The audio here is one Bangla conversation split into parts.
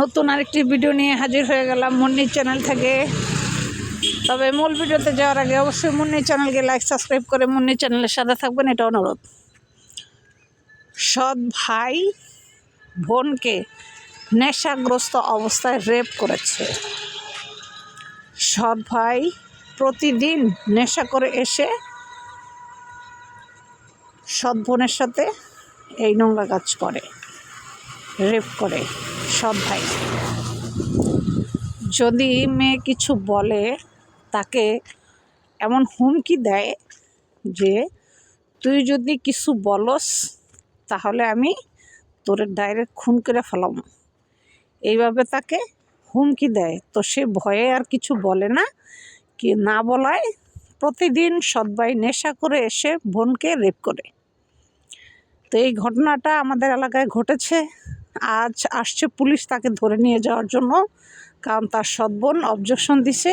নতুন আরেকটি ভিডিও নিয়ে হাজির হয়ে গেলাম মুন্নির চ্যানেল থেকে। তবে মূল ভিডিওতে যাওয়ার আগে অবশ্যই মুন্নির চ্যানেলকে লাইক সাবস্ক্রাইব করে মুন্নির চ্যানেলের সাথে থাকবেন, এটা অনুরোধ। সৎ ভাই বোনকে নেশাগ্রস্ত অবস্থায় রেপ করেছে। সৎ ভাই প্রতিদিন নেশা করে এসে সৎ বোনের সাথে এই নোংরা কাজ করে রেপ করে। সৎ ভাই। যদি মেয়ে কিছু বলে, তাকে এমন হুমকি দেয় যে, তুই যদি কিছু বলস, তাহলে আমি তোর ডাইরেক্ট খুন করে ফেলাম এইভাবে তাকে হুমকি দেয়। তো সে ভয়ে আর কিছু বলে না। কি না বলায় প্রতিদিন সৎভাই নেশা করে এসে বোনকে রেপ করে। তো এই ঘটনাটা আমাদের এলাকায় ঘটেছে। আজ আসছে পুলিশ তাকে ধরে নিয়ে যাওয়ার জন্য, কারণ তার সৎ বোন অবজেকশন দিছে।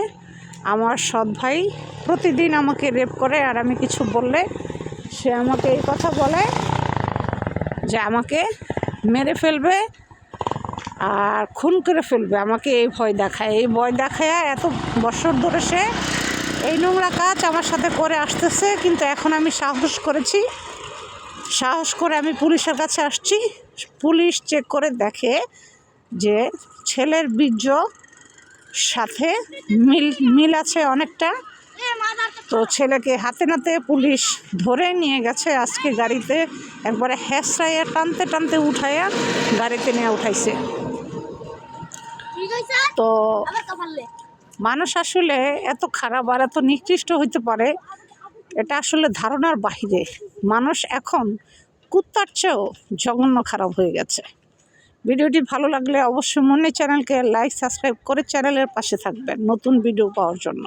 আমার সৎ ভাই প্রতিদিন আমাকে রেপ করে, আর আমি কিছু বললে সে আমাকে এই কথা বলে যে আমাকে মেরে ফেলবে আর খুন করে ফেলবে। আমাকে এই ভয় দেখায়। এই ভয় দেখায় এত বছর ধরে সে এই নোংরা কাজ আমার সাথে করে আসতেছে, কিন্তু এখন আমি সাহস করেছি সাহস করে আমি পুলিশের কাছে আসছি। পুলিশ চেক করে দেখে যে ছেলের বীর্য সাথে মিল মিল আছে অনেকটা। তো ছেলেকে হাতে নাতে পুলিশ ধরে নিয়ে গেছে। আজকে গাড়িতে একবারে হ্যাসরাইয়া টানতে টানতে উঠাইয়া গাড়িতে নিয়ে উঠাইছে। তো মানুষ আসলে এত খারাপ আর এত নিকৃষ্ট হইতে পারে। এটা আসলে ধারণার বাহিরে। মানুষ এখন কুত্তার চেয়েও জঘন্য খারাপ হয়ে গেছে। ভিডিওটি ভালো লাগলে অবশ্যই মনে চ্যানেলকে লাইক, সাবস্ক্রাইব করে চ্যানেলের পাশে থাকবেন নতুন ভিডিও পাওয়ার জন্য।